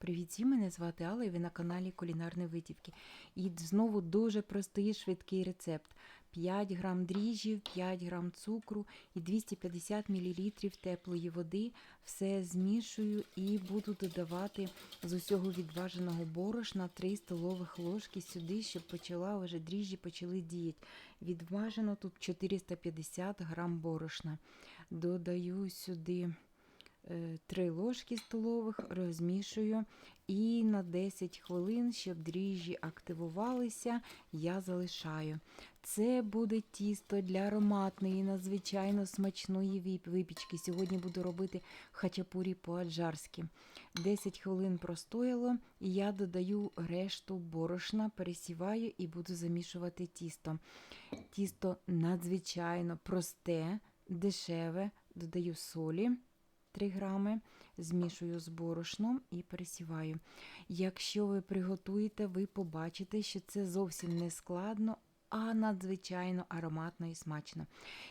Привіт, всім, мене звати Алла і ви на каналі Кулінарні Витівки. І знову дуже простий швидкий рецепт. 5 грам дріжджів, 5 грам цукру і 250 мл теплої води. Все змішую і буду додавати з усього відваженого борошна 3 столових ложки сюди, щоб почала вже дріжджі почали діяти. Відважено тут 450 грам борошна. Додаю сюди. 3 ложки столових розмішую і на 10 хвилин, щоб дріжджі активувалися, я залишаю. Це буде тісто для ароматної, надзвичайно смачної випічки. Сьогодні буду робити хачапурі по-аджарськи. 10 хвилин простояло, і я додаю решту борошна, пересіваю і буду замішувати тісто. Тісто надзвичайно просте, дешеве, додаю солі. 3 грами, змішую з борошном і пересіваю. Якщо ви приготуєте, ви побачите, що це зовсім не складно, а надзвичайно ароматно і смачно.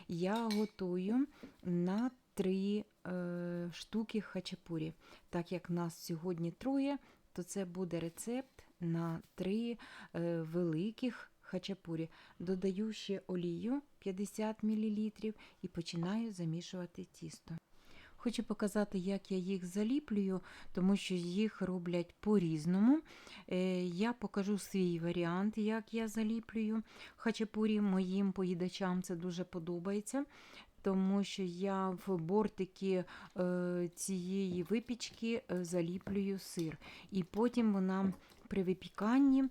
Я готую на 3 е, штуки хачапурі. Так як нас сьогодні троє, то це буде рецепт на 3 е, великих хачапурі. Додаю ще олію 50 мл і починаю замішувати тісто. Хочу показати, як я їх заліплюю, тому що їх роблять по-різному. Е, Я покажу свій варіант, як я заліплюю хачапурі. Моїм поїдачам це дуже подобається. Тому що я в бортики е, цієї випічки е, заліплюю сир. І потім вона при випіканні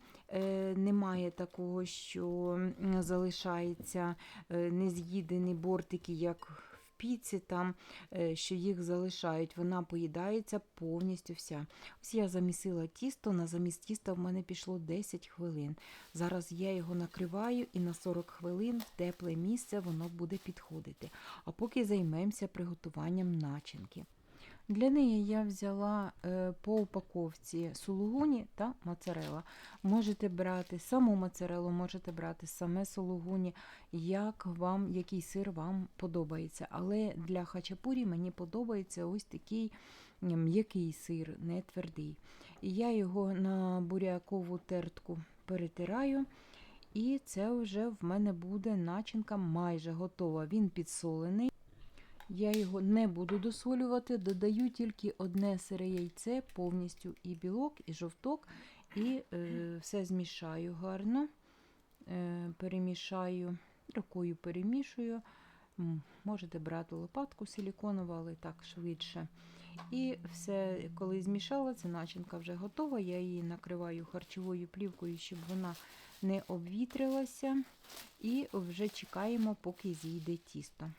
немає такого, що залишається нез'їдені бортики, як піці, там, е, що їх залишають. Вона поїдається повністю вся. Ось я замісила тісто, на замість тіста в мене пішло 10 хвилин. Зараз я його накриваю і на 40 хвилин в тепле місце воно буде підходити. А поки займемося приготуванням начинки. Для неї я взяла е, по упаковці сулугуні та моцарела. Можете брати саму моцарелу, можете брати саме сулугуні, як вам, який сир вам подобається. Але для хачапурі мені подобається ось такий м'який сир, не твердий. І я його на бурякову тертку перетираю. І це вже в мене буде начинка майже готова. Він підсолений. Я його не буду досолювати, додаю тільки одне сире яйце, повністю і білок, і жовток, і е, все змішаю гарно, е, перемішаю, рукою перемішую. Можете брати лопатку силіконову, але так швидше. І все, коли змішала, ця начинка вже готова. Я її накриваю харчовою плівкою, щоб вона не обвітрилася. І вже чекаємо, поки зійде тісто.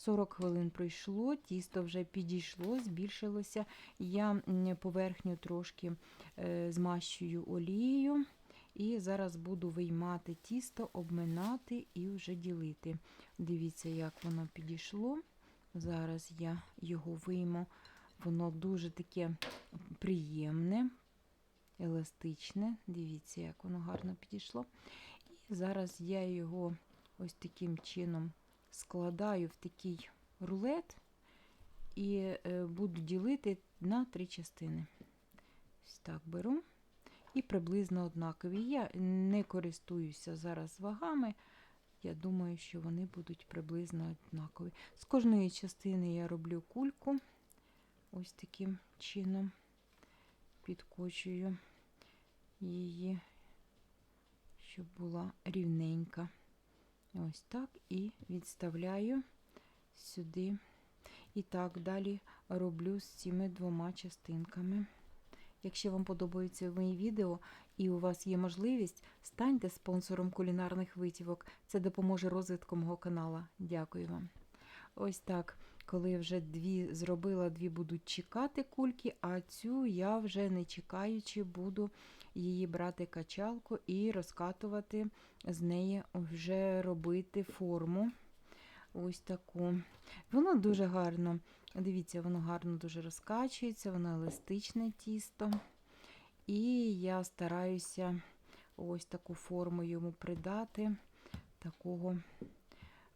40 хвилин пройшло, тісто вже підійшло, збільшилося. Я поверхню трошки е, змащую олією. І зараз буду виймати тісто, обминати і вже ділити. Дивіться, як воно підійшло. Зараз я його вийму. Воно дуже таке приємне, еластичне. Дивіться, як воно гарно підійшло. І зараз я його ось таким чином складаю в такий рулет і е, буду ділити на три частини. Ось так беру. І приблизно однакові. Я не користуюся зараз вагами. Я думаю, що вони будуть приблизно однакові. З кожної частини я роблю кульку. Ось таким чином підкочую її, щоб була рівненька. Ось так і відставляю сюди. І так далі роблю з цими двома частинками. Якщо вам подобаються мої відео і у вас є можливість, станьте спонсором кулінарних витівок. Це допоможе розвитку мого канала. Дякую вам. Ось так, коли вже дві зробила, дві будуть чекати кульки, а цю я вже не чекаючи, буду її брати качалку і розкатувати з неї, вже робити форму. Ось таку. Воно дуже гарно. Дивіться, воно гарно дуже розкачується, воно еластичне тісто. І я стараюся ось таку форму йому придати, такого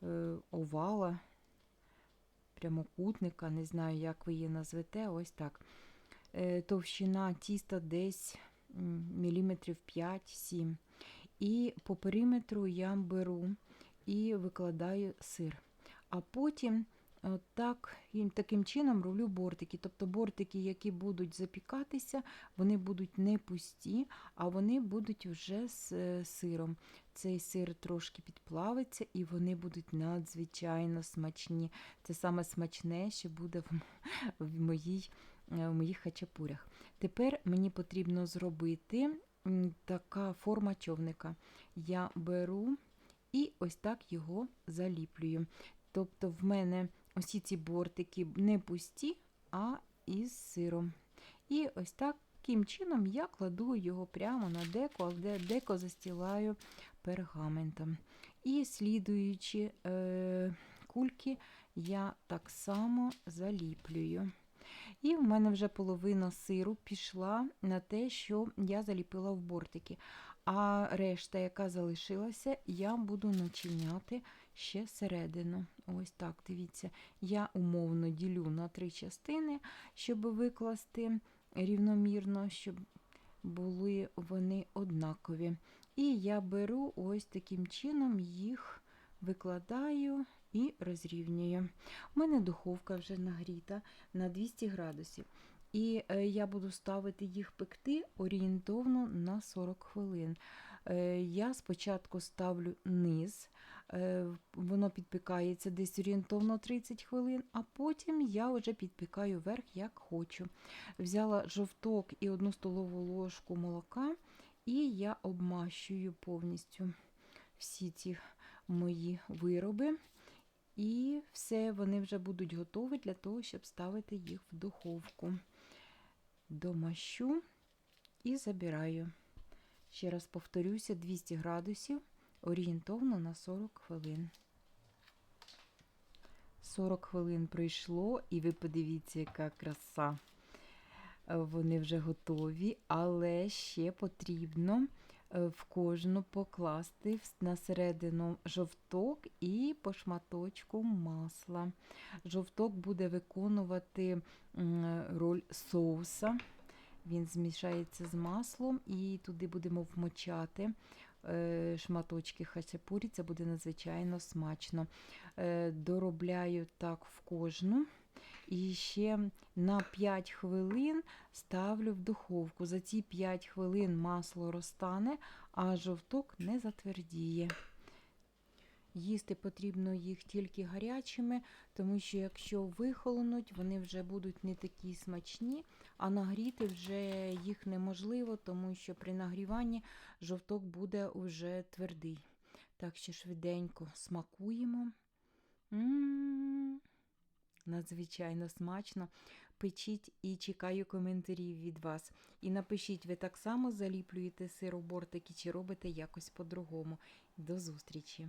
е, овала, прямокутника, не знаю, як ви її назвете, ось так. Е, Товщина тіста десь міліметрів 5-7. І по периметру я беру і викладаю сир. А потім так, і таким чином роблю бортики. Тобто бортики, які будуть запікатися, вони будуть не пусті, а вони будуть вже з е, сиром. Цей сир трошки підплавиться, і вони будуть надзвичайно смачні. Це саме смачне, що буде в, в, моїй, е, в моїх хачапурях. Тепер мені потрібно зробити така форма човника. Я беру і ось так його заліплюю. Тобто в мене усі ці бортики не пусті, а із сиром. І ось таким чином я кладу його прямо на деко, а де деко застілаю пергаментом. І слідуючі е, кульки я так само заліплюю. І в мене вже половина сиру пішла на те, що я заліпила в бортики. А решта, яка залишилася, я буду начиняти ще середину. Ось так, дивіться. Я умовно ділю на три частини, щоб викласти рівномірно, щоб були вони однакові. І я беру ось таким чином їх викладаю і розрівнюю. У мене духовка вже нагріта на 200 градусів. І е, я буду ставити їх пекти орієнтовно на 40 хвилин. Е, я спочатку ставлю низ, воно підпікається десь орієнтовно 30 хвилин, а потім я вже підпікаю верх, як хочу. Взяла жовток і одну столову ложку молока, і я обмащую повністю всі ці мої вироби. І все, вони вже будуть готові для того, щоб ставити їх в духовку. Домащу і забираю. Ще раз повторюся, 200 градусів орієнтовно на 40 хвилин. 40 хвилин пройшло, і ви подивіться, яка краса. Е, Вони вже готові, але ще потрібно е, в кожну покласти на середину жовток і по шматочку масла. Жовток буде виконувати роль соуса. Він змішається з маслом і туди будемо вмочати шматочки хачапурі. Це буде надзвичайно смачно. Е, Доробляю так в кожну. І ще на 5 хвилин ставлю в духовку. За ці 5 хвилин масло розтане, а жовток не затвердіє. Їсти потрібно їх тільки гарячими, тому що якщо вихолонуть, вони вже будуть не такі смачні, а нагріти вже їх неможливо, тому що при нагріванні жовток буде вже твердий. Так що швиденько смакуємо. М, Надзвичайно смачно. Печіть і чекаю коментарів від вас. І напишіть, ви так само заліплюєте сиробортики чи робите якось по-другому. До зустрічі!